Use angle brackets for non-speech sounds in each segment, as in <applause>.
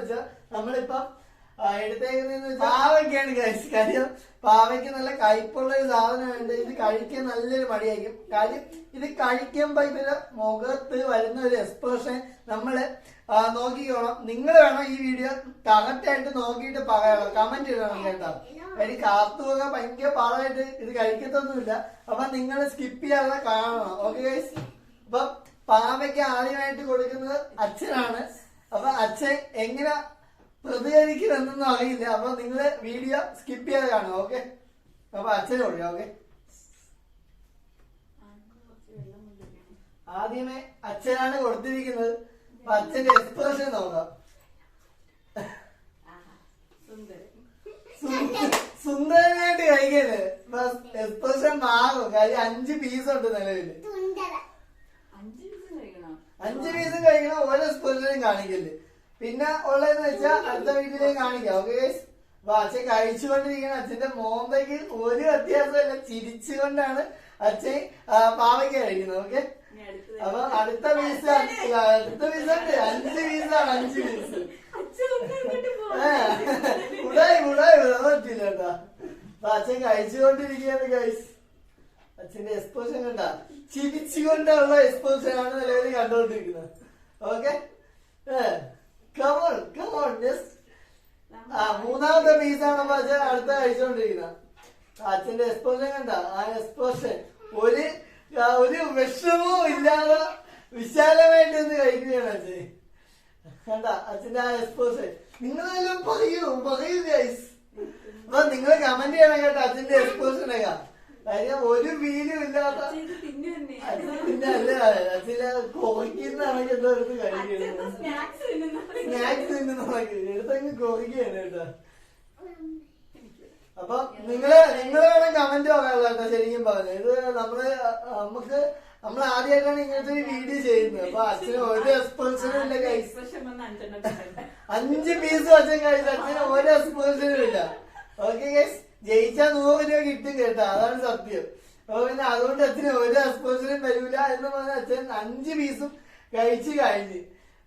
വെച്ചാൽ നമ്മളിപ്പം എടുത്തേക്കുന്ന വെച്ചാൽ പാവയ്ക്കാണ് കഴിച്ച് കാര്യം പാവയ്ക്ക് നല്ല കയ്പുള്ള ഒരു സാധനമുണ്ട് ഇത് കഴിക്കാൻ നല്ലൊരു മടിയായിരിക്കും. കാര്യം ഇത് കഴിക്കുമ്പോ ഇതിന്റെ മുഖത്ത് വരുന്ന ഒരു എക്സ്പ്രഷൻ നമ്മൾ ആ, നോക്കിക്കോണം. നിങ്ങൾ വേണം ഈ വീഡിയോ കറക്റ്റായിട്ട് നോക്കിയിട്ട് പറയണം കമന്റ് ഇടണം കേട്ടോ. അതിന് കാത്തു പോകാൻ ഭയങ്കര പാടായിട്ട് ഇത് കഴിക്കത്തൊന്നുമില്ല. അപ്പൊ നിങ്ങൾ സ്കിപ്പ് ചെയ്യാതെ കാണണം. ഓക്കെ അപ്പൊ പാവയ്ക്ക് ആദ്യമായിട്ട് കൊടുക്കുന്നത് അച്ഛനാണ്. അപ്പൊ അച്ഛൻ എങ്ങനെ പ്രതികരിക്കുമെന്നൊന്നും അറിയില്ല. അപ്പൊ നിങ്ങൾ വീഡിയോ സ്കിപ്പ് ചെയ്ത് കാണുക ഓക്കെ അപ്പൊ അച്ഛനെ കൊടുക്കാം ഓക്കെ ആദ്യമേ അച്ഛനാണ് കൊടുത്തിരിക്കുന്നത്. അപ്പൊ അച്ഛന്റെ എക്സ്പ്രഷൻ നോക്കാം. സുന്ദ- സുന്ദരനായിട്ട് കഴിക്കൽ എക്സ്പ്രഷൻ മാറും. കാര്യം അഞ്ച് പീസ് ഉണ്ട് നിലവിൽ. അഞ്ച് പീസും കഴിക്കണം ഓരോ സ്പൂണിലും കാണിക്കൽ. പിന്നെ ഉള്ളതെന്ന് വെച്ചാൽ അടുത്ത വീട്ടിലേക്ക് കാണിക്കാം ഓക്കെ അപ്പൊ അച്ഛൻ കഴിച്ചുകൊണ്ടിരിക്കുന്ന അച്ഛന്റെ മോന്തയ്ക്ക് ഒരു വ്യത്യാസമല്ല ചിരിച്ചുകൊണ്ടാണ് അച്ഛൻ പാവയ്ക്ക് കഴിക്കുന്നത് ഓക്കെ അപ്പൊ അടുത്ത പീസ് അടുത്ത പീസ് ഉണ്ട്. അഞ്ച് പീസാണ് അഞ്ച് പീസ് പോ. ഉടായി ഉടായി പറ്റില്ല കേട്ടാ. അപ്പൊ അച്ഛൻ കഴിച്ചുകൊണ്ടിരിക്കുകയാണ് ഗൈസ് അച്ഛന്റെ എക്സ്പോഷൻ കണ്ട? ചിരിച്ചുകൊണ്ടുള്ള എക്സ്പോഷൻ ആണ് നിലവിൽ കണ്ടുകൊണ്ടിരിക്കുന്നത്. ഓക്കെ കമോൺ കമോൺ ആ മൂന്നാമത്തെ പീസ് ആണ് അച്ഛൻ അടുത്ത കഴിച്ചുകൊണ്ടിരിക്കുന്നത് അച്ഛന്റെ എക്സ്പോഷൻ കണ്ട? ആ എക്സ്പോഷൻ ഒരു ഒരു വിഷമവും ഇല്ലാതെ വിശാലമായിട്ട് ഒന്ന് കഴിക്കുകയാണ് അച്ഛൻ. കണ്ട? അച്ഛന്റെ ആ എക്സ്പോസ് നിങ്ങളെല്ലാം പറയൂ പറയൂ ഗൈസ് അപ്പൊ നിങ്ങൾ കമന്റ് ചെയ്യണം കേട്ടോ അച്ഛന്റെ എക്സ്പോസിനെ കാര്യം ഒരു മീനും ഇല്ലാത്ത പിന്നെ അല്ല അതില എന്തോ എടുത്ത് കഴിക്കുന്നത്. സ്നാക്സ് എടുത്തങ്ങ് കേട്ടോ. അപ്പൊ നിങ്ങൾ നിങ്ങൾ വേണം കമന്റ് പറയാനുള്ള കേട്ടോ ശരിക്കും പറഞ്ഞു. ഇത് നമ്മൾ നമുക്ക് നമ്മൾ ആദ്യമായിട്ടാണ് ഇങ്ങനത്തെ ഒരു വീഡിയോ ചെയ്യുന്നത്. അപ്പൊ അച്ഛന് ഒരു എക്സ്പോസിനും ഇല്ല അഞ്ച് പീസ് അച്ഛൻ കഴിച്ചു അച്ഛന് ഒരു എക്സ്പോസിനും ഇല്ല. ഓക്കെ ഗൈസ് ജയിച്ചാ നൂറ് രൂപ കിട്ടും കേട്ടോ അതാണ് സത്യം. അപ്പൊ പിന്നെ അതുകൊണ്ട് അച്ഛന് ഒരു എക്സ്പോസിനും വരൂല എന്ന് പറഞ്ഞ അച്ഛൻ അഞ്ച് പീസും കഴിച്ച് കഴിഞ്ഞ്.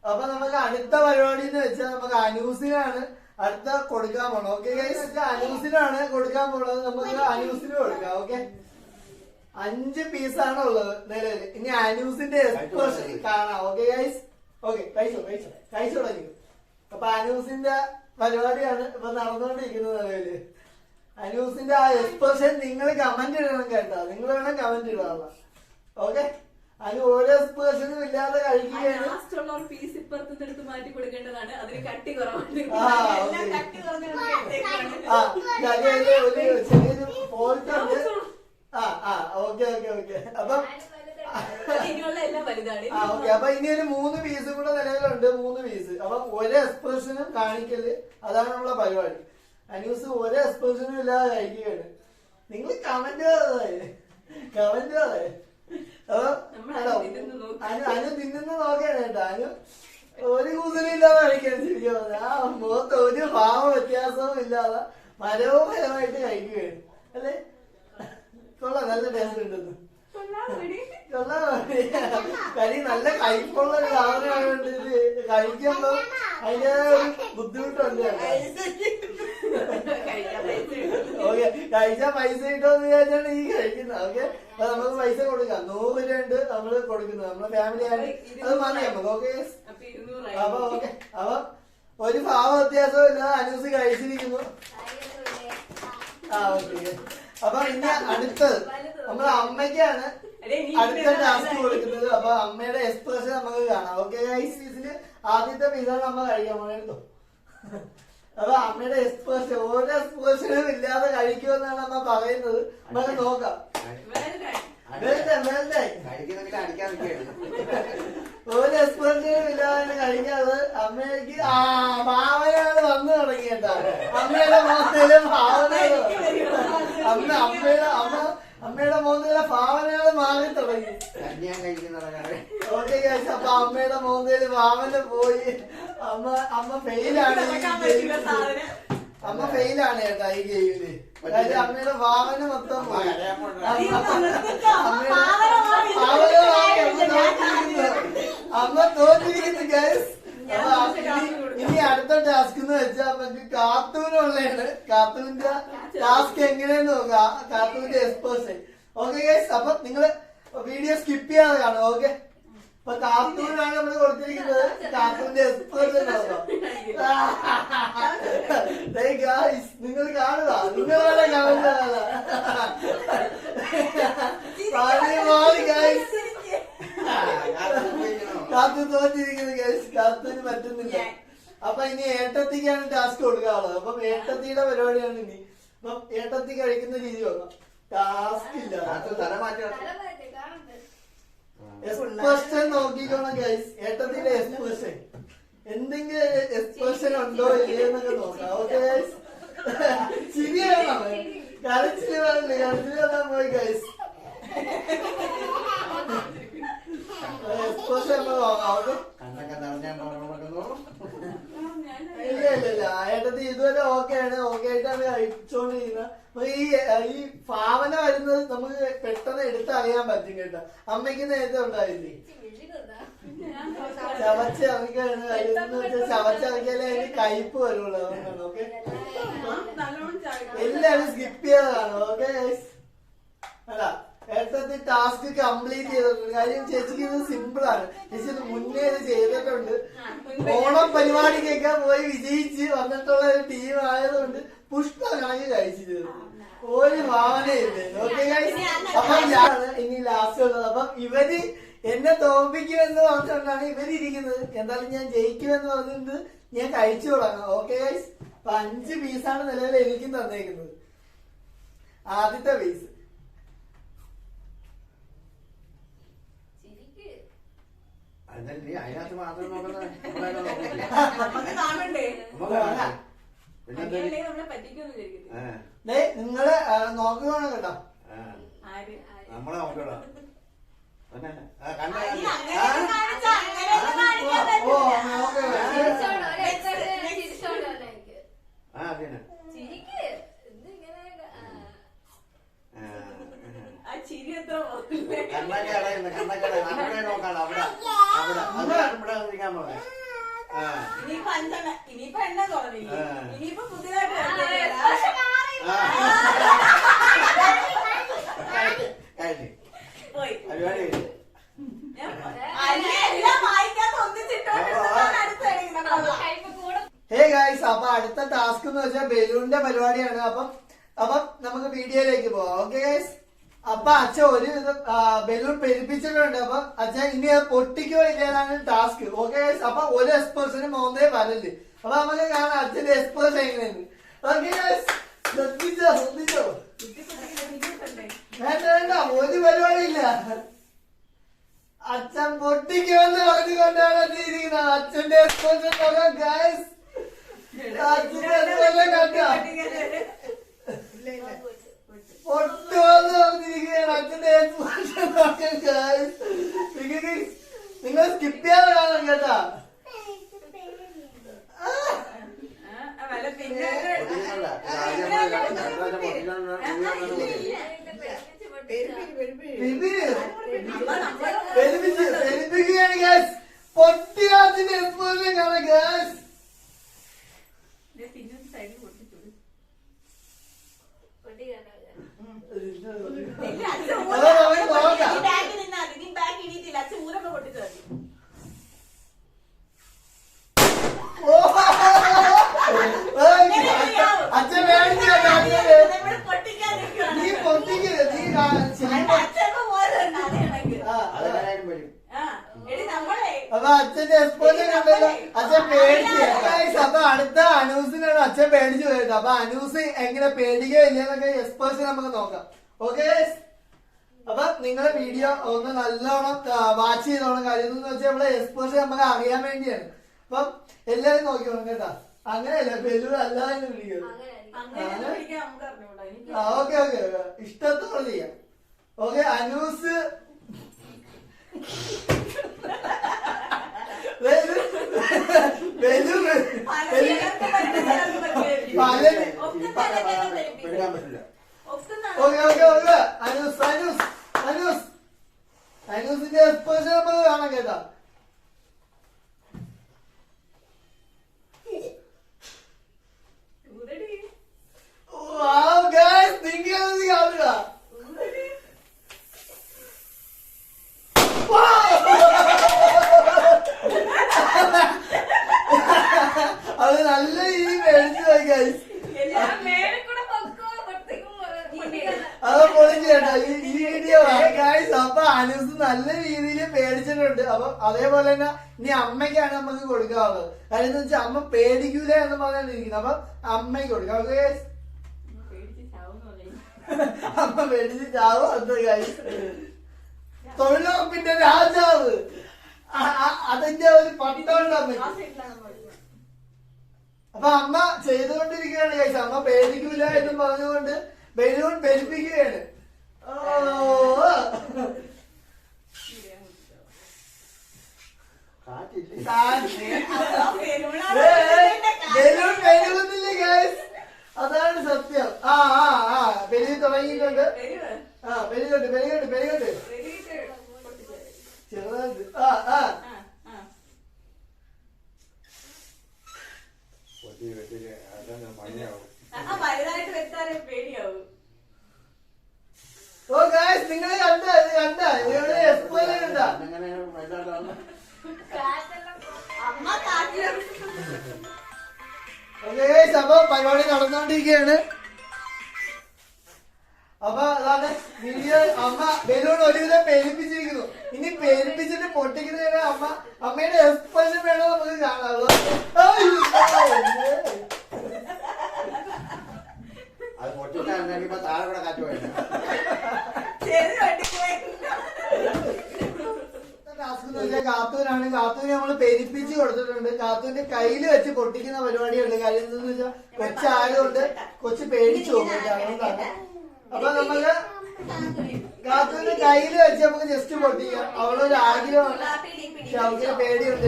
അപ്പൊ നമുക്ക് അടുത്ത പരിപാടി എന്ന് വെച്ചാൽ നമുക്ക് അനൂസിനാണ് അടുത്ത കൊടുക്കാൻ പോണം ഓക്കെ അനൂസിനാണ് കൊടുക്കാൻ പോണത്. നമുക്ക് അനൂസിന് കൊടുക്കാം ഓക്കെ അഞ്ച് പീസാണ് ഉള്ളത് നിലവിൽ ഇനി അനൂസിന്റെ എക്സ്പ്രഷൻ കാണാം. ഓക്കെ ഗൈസ് ഓക്കെ കഴിച്ചോ കഴിച്ചോ കഴിച്ചു തുടങ്ങി. അപ്പൊ അനൂസിന്റെ പരിപാടിയാണ് ഇപ്പൊ നടന്നുകൊണ്ടിരിക്കുന്നത് നിലവിൽ. അനൂസിന്റെ ആ എക്സ്പ്രഷൻ നിങ്ങൾ കമന്റ് ഇടണം കേട്ടോ. നിങ്ങൾ വേണം കമന്റ് ഇടാനുള്ള ഓക്കെ അനു ഓരോ എക്സ്പ്രഷനും ഇല്ലാതെ കഴിക്കുകയാണ്. ഒരു piece ഇപ്പുറത്തുനിന്ന് എടുത്ത് മാറ്റി കൊടുക്കേണ്ടതാണ്. അതിന് കട്ടി കുറവുണ്ട്. ആ, എല്ലാം കട്ടി കുറഞ്ഞ. ആ ഒരു ചെറിയൊരു ഫോൾട്ട് ഉണ്ട്. ആ ആ ഓക്കെ ഓക്കെ ഓക്കെ. അപ്പം ഇനിയുള്ള എല്ലാം വലുതാണ്. ആ ഓക്കെ. അപ്പൊ ഇനി ഒരു മൂന്ന് പീസ് കൂടെ നിലവിലുണ്ട്. മൂന്ന് പീസ് അപ്പൊ ഒരു എക്സ്പ്രഷനും കാണിക്കൽ. അതാണ് നമ്മളെ പരിപാടി. അന്യൂസ് ഒരു എക്സ്പ്രഷനും ഇല്ലാതെ കഴിക്കുകയാണ് നിങ്ങൾ കമന്റ് കമന്റ് അനു തിന്നുന്നത് നോക്കി. അനു അനു തിന്നുന്ന നോക്കുകയാണ് കേട്ടോ അനു ഒരു കൂസലും ഇല്ലാതെ കഴിക്കാൻ ശരിക്കും. ആ മുഖത്ത് ഒരു ഭാവ വ്യത്യാസവും ഇല്ലാതെ മനോഹരമായിട്ട് കഴിക്കുകയാണ് അല്ലേ കൊള്ളാം നല്ല ടേസ്റ്റ് ഉണ്ടെന്ന്. കരി നല്ല കൈപ്പുള്ള ഒരു സാധനമാണ് കഴിക്കുമ്പോ അതിന്റെ ബുദ്ധിമുട്ടുണ്ട്. കഴിച്ചാ പൈസ കിട്ടുമെന്ന് വിചാരിച്ചാണ് ഈ കഴിക്കുന്നത് ഓക്കെ അപ്പൊ നമുക്ക് പൈസ കൊടുക്കാം. നൂറ് രൂപ ഉണ്ട് നമ്മൾ കൊടുക്കുന്നത് നമ്മളെ ഫാമിലി ആയിട്ട് അത് മതി നമുക്ക് ഓക്കെ അപ്പൊ ഓക്കെ അപ്പൊ ഒരു ഭാവ വ്യത്യാസവും ഇല്ലാതെ അനൂസ് കഴിച്ചിരിക്കുന്നു. ആ ഓക്കെ അപ്പൊ ഇനി അടുത്തത്. നമ്മളെ അമ്മയ്ക്കാണ് അടുത്ത ടാസ്ക് കൊടുക്കുന്നത്. അപ്പൊ അമ്മയുടെ എക്സ്പ്രഷൻ നമുക്ക് കാണാം. ഓക്കെ ഗൈസിന് ആദ്യത്തെ പിസ നമ്മൾ കഴിക്കാൻ പോണെടുത്തോ അപ്പൊ അമ്മയുടെ എക്സ്പ്രഷൻ ഓരോ എക്സ്പ്രഷനും ഇല്ലാതെ കഴിക്കുമെന്നാണ് അമ്മ പറയുന്നത്. നമുക്ക് നോക്കാം. ഒരു എക്സ്പ്രഷനും ഇല്ലാതെ കഴിക്കാതെ അമ്മയ്ക്ക് ആ ഭാവനകൾ വന്നു തുടങ്ങി കേട്ടോ. അമ്മയുടെ മാസത്തിലും ഭാവനകൾ അമ്മ അമ്മയുടെ അമ്മ അമ്മയുടെ മോന്തയിലെ ഭാവനകൾ മാറി തുടങ്ങി. കന്യാൻ കഴിക്കുന്നതാണ് ഓക്കെ ഗൈസ് അപ്പൊ അമ്മയുടെ മോന്തയിൽ ഭാവന പോയി. അമ്മ അമ്മ ഫെയിലാണ്. അമ്മ ഫെയിലാണ് കേട്ടോ ഈ ഗെയിമിൽ അതായത് അമ്മയുടെ ഭാവന മൊത്തം അമ്മ തോറ്റിരിക്കുന്നു. ഗൈസ് ഇനി- അടുത്ത ടാസ്ക് എന്ന് വെച്ചാൽ നമുക്ക് കാത്തൂനുള്ളതാണ് കാത്തൂന്റെ ടാസ്ക് എങ്ങനെയെന്ന് നോക്കാം. കാത്തൂന്റെ എക്സ്പേഴ്സ് ഓക്കെ ഗൈസ് അപ്പൊ നിങ്ങൾ വീഡിയോ സ്കിപ്പ് ചെയ്യാതെ കാണും. ഓക്കെ അപ്പൊ കാത്തൂനാണ് നമ്മൾ കൊടുത്തിരിക്കുന്നത്. കാത്തൂന്റെ എക്സ്പേഴ്സ് നിങ്ങൾ കാണുക. നിങ്ങളെ ഗൈസ് ആ, കാത്തു പോയിരിക്കണോ? പറ്റുന്നില്ല. അപ്പൊ ഇനി ഏട്ടത്തിക്കാണ് ടാസ്ക് കൊടുക്കാനുള്ളത് അപ്പം ഏട്ടത്തിയുടെ പരിപാടിയാണ് ഇനി. അപ്പം ഏട്ടത്തി കഴിക്കുന്ന രീതി നോക്കാം. ടാസ്ക് ഇല്ല. തല എക്സ്പ്രഷൻ നോക്കിക്കോണം ഗൈസ് ഏട്ടത്തിന്റെ എക്സ്പ്രഷൻ എന്തെങ്കിലും എക്സ്പ്രഷൻ ഉണ്ടോ ഇല്ലയെന്നൊക്കെ നോക്കാം. ഓക്കെ ഗൈസ് ശരിയാണോ കരച്ചിൽ പറഞ്ഞില്ല കരച്ചിൽ വന്നാൽ പോയി ഗൈസ് എക്സ്പ്രഷൻ നമ്മൾ നോക്കാം ഓക്കെ കണ്ണൊക്കെ നിറഞ്ഞാൽ നടക്കുന്നു ഇല്ല ഇല്ല ഇല്ല ഏട്ടത്തി ഇതുവരെ ഓക്കെ ആണ് ഓക്കെ ആയിട്ടാണ് കഴിച്ചോണ്ടിരിക്കുന്നത് അപ്പൊ ഈ ഈ ഭാവന വരുന്നത് നമുക്ക് പെട്ടെന്ന് എടുത്തറിയാൻ പറ്റും കേട്ടോ അമ്മയ്ക്ക് നേരത്തെ ഉണ്ടായില്ലേ ചവച്ചിറക്കാണ് എന്ന് വെച്ചാൽ ചവച്ചിറക്കിയാലേ അതിന് കയ്പ് വരുള്ളൂ. അതുകൊണ്ടാണ് ഓക്കെ. എല്ലാവരും സ്കിപ്പ് ചെയ്തതാണ്. ഓക്കെ അല്ല ഏട്ടത്തി ടാസ്ക് കംപ്ലീറ്റ് ചെയ്തിട്ടുണ്ട് കാര്യം ചേച്ചിക്ക് ഇത് സിമ്പിൾ ആണ്. ചേച്ചി ഇത് മുന്നേ ഇത് ചെയ്തിട്ടുണ്ട്. ഓണം പരിപാടിക്കൊക്കെ പോയി വിജയിച്ച് വന്നിട്ടുള്ള ഒരു ടീം ആയതുകൊണ്ട് പുഷ്പ കണക്ക് കഴിച്ചത് ഒരു ഭാവനയില്ലേ? ഓക്കെ അപ്പൊ ഇതാണ് ഇനി ലാസ്റ്റ് ഉള്ളത്. അപ്പം ഇവർ എന്നെ തോൽപ്പിക്കുമെന്ന് പറഞ്ഞുകൊണ്ടാണ് ഇവർ ഇരിക്കുന്നത്. എന്തായാലും ഞാൻ ജയിക്കുമെന്ന് പറഞ്ഞിട്ട് ഞാൻ കഴിച്ചു തുടങ്ങാം. ഓക്കെ ഗൈസ് അപ്പൊ അഞ്ച് പീസാണ് നിലവിൽ എനിക്കും തന്നേക്കുന്നത്. ആദ്യത്തെ പീസ് അതല്ലേ? അതിനകത്ത് മാത്രം <laughs> നോക്കുന്നത് നിങ്ങൾ നോക്കുകയാണ് കേട്ടോ. നമ്മളെ നോക്കടാ? കണ്ണൊക്കെ അടയുന്നു കണ്ണൊക്കെ അവിടെ അവിടെ. അവിടെ. അത് ഇവിടെ ഇരിക്കാൻ പറഞ്ഞു ആ ഇനിയിപ്പോ അഞ്ചെണ്ണ ഇനിയിപ്പോ എണ്ണ. ഇനിയിപ്പോ പുതിയതായിട്ട് പോയി. എല്ലാം വായിക്കാത്ത. ഹേ ഗായ്സ് അപ്പൊ അടുത്ത ടാസ്ക് എന്ന് വെച്ചാൽ ബലൂണിന്റെ പരിപാടിയാണ്. അപ്പം അപ്പം നമുക്ക് വീഡിയോയിലേക്ക് പോവാം. ഓക്കെ ഗൈസ് അപ്പൊ അച്ഛൻ ഒരു ബലൂൺ പെരുപ്പിച്ചിട്ടുണ്ട്. അപ്പൊ അച്ഛൻ ഇനി അത് പൊട്ടിക്കോ ഇല്ലേതാണ് ടാസ്ക് ഓക്കെ അപ്പൊ ഒരു എക്സ്പ്രഷന് മൂന്നേ വരൽ അപ്പൊ നമുക്ക് കാണാം അച്ഛന്റെ എക്സ്പ്രഷൻ എങ്ങനെയാണ് ഓക്കെ ശ്രദ്ധിച്ചോ ശ്രദ്ധിച്ചോ? വേണ്ട വേണ്ട. ഒരു പരിപാടിയില്ല. അച്ഛൻ പൊട്ടിക്കുമെന്ന് പറഞ്ഞുകൊണ്ടാണ് എത്തിയിരിക്കുന്നത്. അച്ഛന്റെ എക്സ്പ്രഷൻ നോക്കാം ഗൈസ് അച്ഛന്റെ എക്സ്പ്രഷൻ കണ്ടോ? നിങ്ങൾ സ്കിപ്പ് ചെയ്യാതെ കാണണം കേട്ടാ. ആ, ആ, വല്ല പിന്നെ പൊട്ടിക്കണ്ട. ഇത് അച്ഛന്റെ എക്സ്പോഷൻ കണ്ടല്ലോ. അച്ഛൻ പേടിച്ചു അപ്പൊ അടുത്ത അനൂസിനാണ് അച്ഛൻ പേടിച്ചു പോയത് അപ്പൊ അനൂസ് എങ്ങനെ പേടിക്കുക ഇല്ലെന്നൊക്കെ എക്സ്പോഷൻ നമുക്ക് നോക്കാം. ഓക്കെ അപ്പൊ നിങ്ങളെ വീഡിയോ ഒന്ന് നല്ലോണം വാച്ച് ചെയ്തോണം കാര്യം എന്ന് വെച്ചാൽ നമ്മളെ എക്സ്പോഷർ നമുക്ക് അറിയാൻ വേണ്ടിയാണ്. അപ്പം എല്ലാരും നോക്കിക്കോണം കേട്ടാ. അങ്ങനെയല്ല വെല്ലൂർ അല്ലാതെ ആ ഓക്കെ ഓക്കെ ഇഷ്ടത്തോടെ ചെയ്യാം. ഓക്കെ അനൂസ്. പല പറ്റില്ല. Oke oke oke. Anus anus anus. Anus ini esposa apa orang kita? അമ്മ മേടിച്ച് ചാവോ? അത് തൊഴിലുറപ്പിന്റെ രാജാവ്. അതിന്റെ ഒരു പട്ടമുണ്ട് അമ്മ അപ്പൊ അമ്മ ചെയ്തുകൊണ്ടിരിക്കുകയാണ് കഴിച്ച അമ്മ പേടിക്കൂല എന്നും പറഞ്ഞുകൊണ്ട് ബലൂൺ പേടിപ്പിക്കുകയാണ്. ഓ. ബലൂൺ പേരുന്നില്ല അതാണ് സത്യം. ആ ആ ആ. വൈകിട്ടുണ്ട് ആ വെളിയിലുണ്ട് വെളിയിലുണ്ട് വെളിയിലുണ്ട് ചെറുതുണ്ട് ആ ആ. ഓ ഗായ്സ് നിങ്ങൾ കണ്ട? ഇത് കണ്ട? ഇവിടെ എക്സ്പ്ലെയിൻ കണ്ട ഓക്കെ ഗായ്സ് അപ്പൊ പരിപാടി നടന്നുകൊണ്ടിരിക്കുകയാണ് അപ്പൊ അതാണ് നീ അമ്മ ബലൂൺ ഒരുവിധം പേരിപ്പിച്ചിരിക്കുന്നു ഇനി പേരിപ്പിച്ചിട്ട് പൊട്ടിക്കുന്നതിന് അമ്മ അമ്മയുടെ എക്സ്പ്രഷൻ വേണോ നമുക്ക് കാണാമല്ലോ അത് ഇപ്പൊ താഴെ കൂടെ കാറ്റ് വെച്ചാൽ കാത്തൂരാണ് കാത്തൂര് നമ്മൾ പെരുപ്പിച്ച് കൊടുത്തിട്ടുണ്ട്. കാത്തൂരിന്റെ കയ്യിൽ വെച്ച് പൊട്ടിക്കുന്ന പരിപാടിയുണ്ട് കാര്യം എന്താന്ന് വെച്ചാൽ കൊച്ചായതുകൊണ്ട് കൊച്ചു പേടിച്ചു പോകും. അതുകൊണ്ടാണ്. അപ്പൊ നമുക്ക് കാത്തൂരിന്റെ കയ്യിൽ വെച്ച് നമുക്ക് ജസ്റ്റ് പൊട്ടിക്കാം. അവളൊരു ആഗ്രഹമാണ് പക്ഷെ അവൾക്ക് പേടിയുണ്ട്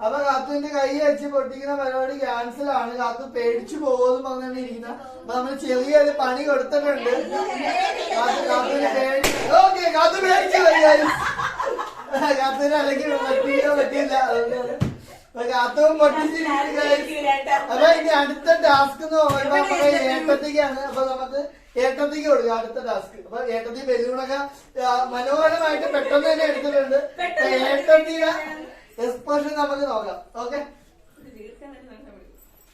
അപ്പൊ കാത്തുവിന്റെ കൈ വെച്ച് പൊട്ടിക്കുന്ന പരിപാടി ക്യാൻസൽ ആണ്. കാത്തു പേടിച്ചു പോകുമെന്ന് പറഞ്ഞാണ് ഇരിക്കുന്നത് അപ്പൊ നമ്മൾ ചെറിയൊരു പണി കൊടുത്തിട്ടുണ്ട്. കാത്തു കാത്തുവിന് പേടി ഓക്കെ കാത്തു പേടിച്ചു. കാത്തുവിന് അല്ലെങ്കിൽ പറ്റിയില്ല പറ്റിയില്ല അതുകൊണ്ടാണ് അപ്പൊ guys. അപ്പൊ ഇനി അടുത്ത ടാസ്ക് എന്ന് പറയുമ്പോ ഏട്ടത്തിക്കാണ്. അപ്പൊ നമുക്ക് ഏട്ടത്തിക്ക് കൊടുക്കാം അടുത്ത ടാസ്ക് അപ്പൊ ഏട്ടത്തി ബലൂണൊക്കെ മനോഹരമായിട്ട് പെട്ടെന്ന് തന്നെ എടുത്തിട്ടുണ്ട്. അപ്പൊ ഏട്ടത്തിയുടെ എക്സ്പ്രഷൻ നമുക്ക് നോക്കാം. ഓക്കെ?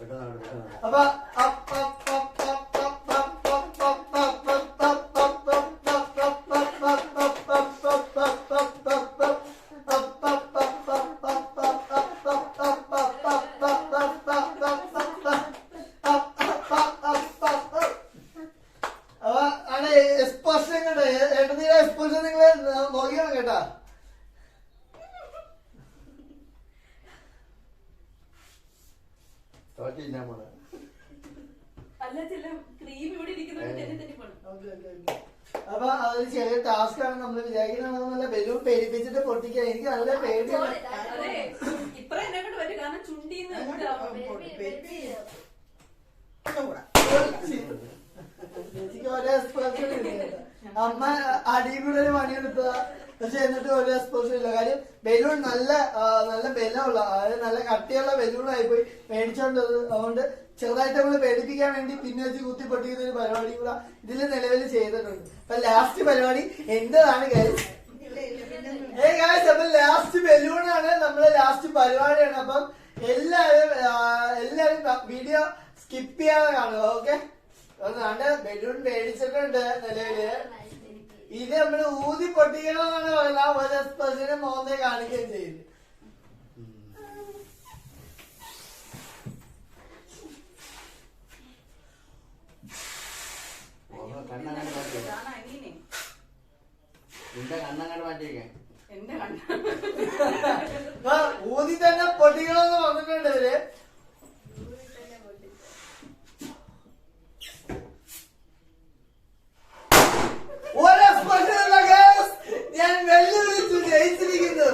ഇത് ദിവസം നിങ്ങൾ നോക്കിയാണ് കേട്ടാ അപ്പൊ അതൊരു ചെറിയ ടാസ്ക് ആണ് നമ്മൾ നല്ല ബലൂൺ പേരിപ്പിച്ചിട്ട് പൊട്ടിക്കാൻ എനിക്ക് നല്ല പേടിയാണ് ചേച്ചിക്ക് ഒരേ എക്സ്പ്രഷൻ അമ്മ അടിയിലൂടെ ഒരു പണിയെടുത്തതാ പക്ഷെ എന്നിട്ട് ഒരു എക്സ്പ്രഷൻ ഇല്ല. കാര്യം ബലൂൺ നല്ല നല്ല ബലമുള്ള അതായത് നല്ല കട്ടിയുള്ള ബലൂൺ ആയിപ്പോയി മേടിച്ചോണ്ടത് അതുകൊണ്ട് ചെറുതായിട്ട് നമ്മൾ പേടിപ്പിക്കാൻ വേണ്ടി പിന്നെ വെച്ച് കുത്തി പൊട്ടിക്കുന്ന ഒരു പരിപാടി കൂടെ ഇതിൽ നിലവിൽ ചെയ്തിട്ടുണ്ട്. അപ്പൊ ലാസ്റ്റ് പരിപാടി എന്റേതാണ് കാര്യം. ഏ കാര്യം അപ്പൊ ലാസ്റ്റ് ബലൂണാണ് നമ്മളെ ലാസ്റ്റ് പരിപാടിയാണ്. അപ്പം എല്ലാവരും എല്ലാവരും വീഡിയോ സ്കിപ്പ് ചെയ്യാതെ കാണുക ഓക്കെ അതാണ് ബലൂൺ മേടിച്ചിട്ടുണ്ട് നിലവിൽ ഇത് നമ്മൾ ഊതി പൊട്ടിക്കണമെന്നാണ് പറയുന്നത്. ഒരു എക്സ്പ്രസിന് മോന്തെ കാണിക്കുകയും ചെയ്യുന്നത് ഊതി തന്നെ പൊട്ടിക്കണമെന്ന് പറഞ്ഞിട്ടുണ്ട് ഇതിൽ ഞാൻ വെല്ലുവിളിച്ചു ജയിച്ചിരിക്കുന്നു.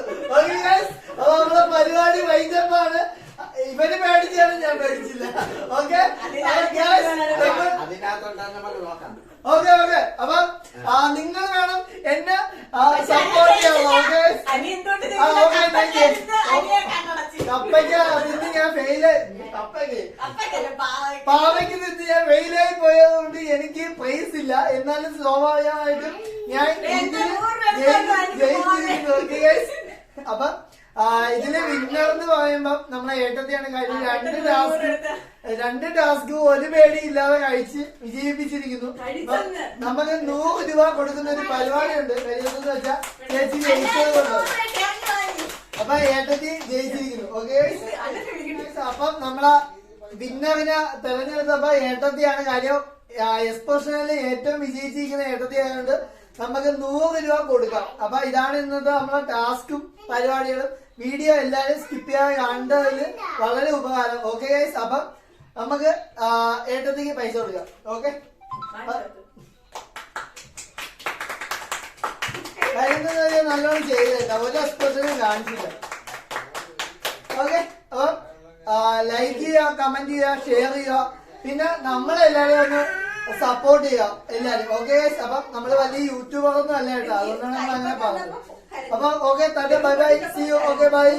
അവ നമ്മളെ പരിപാടി വൈകപ്പാണ് ഇവന് പേടിച്ചാണ് ഞാൻ പേടിച്ചില്ല. ഓക്കെ അതിനകത്തോട്ടാണ് നമുക്ക് നോക്കാം ഓക്കെ ഓക്കെ അപ്പൊ നിങ്ങൾ വേണം എന്നെ സപ്പോർട്ട് ചെയ്യാം ഓക്കെ ഓക്കേ, കപ്പയ്ക്ക് നിന്ന് ഞാൻ ഫെയിൽ കപ്പയ്ക്ക്. അപ്പക്കല്ലേ പാവയ്ക്ക്. നിന്ന് ഞാൻ വെയിലായി പോയതുകൊണ്ട് എനിക്ക് പ്രൈസ് ഇല്ല. എന്നാലും സ്വാഭാവികമായിട്ടും ഞാൻ ജയിച്ചിരിക്കുന്നു. Okay, അപ്പൊ ഇതിൽ വിന്നർ എന്ന് പറയുമ്പോ നമ്മളെ ഏട്ടത്തെയാണ് കഴിഞ്ഞ രണ്ട് ടാസ്ക് രണ്ട് ടാസ്ക് ഒരു പേടി ഇല്ലാതെ കഴിച്ച് വിജയിപ്പിച്ചിരിക്കുന്നു. നമുക്ക് നൂറ് രൂപ കൊടുക്കുന്ന ഒരു പരിപാടിയുണ്ട്. കഴിയുന്നത് വെച്ചാൽ ചേച്ചി ജയിച്ചത് കൊണ്ടാണ് അപ്പൊ ഏട്ടത്തി ജയിച്ചിരിക്കുന്നു. ഓക്കെ. അപ്പം നമ്മളെ വിന്നറിനെ തെരഞ്ഞെടുത്തപ്പോ ഏട്ടത്തിയാണ് കാര്യം എക്സ്പോഷനിൽ ഏറ്റവും വിജയിച്ചിരിക്കുന്ന ഏട്ടത്തി ആയതുകൊണ്ട് നമുക്ക് നൂറ് രൂപ കൊടുക്കാം. അപ്പൊ ഇതാണ് ഇന്നത്തെ നമ്മളെ ടാസ്കും പരിപാടികളും. വീഡിയോ എല്ലാവരും സ്കിപ്പ് ചെയ്യാതെ കണ്ടതിൽ വളരെ ഉപകാരം. ഓക്കെ ഗൈസ് അപ്പം നമുക്ക് ഏട്ടത്തേക്ക് പൈസ കൊടുക്കാം. ഓക്കെ നല്ലോണം ചെയ്തില്ല ഒരു എക്സ്പോഷനും കാണിച്ചില്ല. ഓക്കെ അപ്പം ലൈക്ക് ചെയ്യുക കമന്റ് ചെയ്യുക ഷെയർ ചെയ്യുക. പിന്നെ നമ്മളെല്ലാവരും ഒന്ന് സപ്പോർട്ട് ചെയ്യുക. എല്ലാരും ഓക്കെ അപ്പം നമ്മൾ വലിയ യൂട്യൂബർ ഒന്നും അല്ല കേട്ടോ. അതുകൊണ്ടാണ് നമ്മൾ അങ്ങനെ പറഞ്ഞത്. അപ്പൊ ഓക്കെ തന്റെ bye bye see you okay bye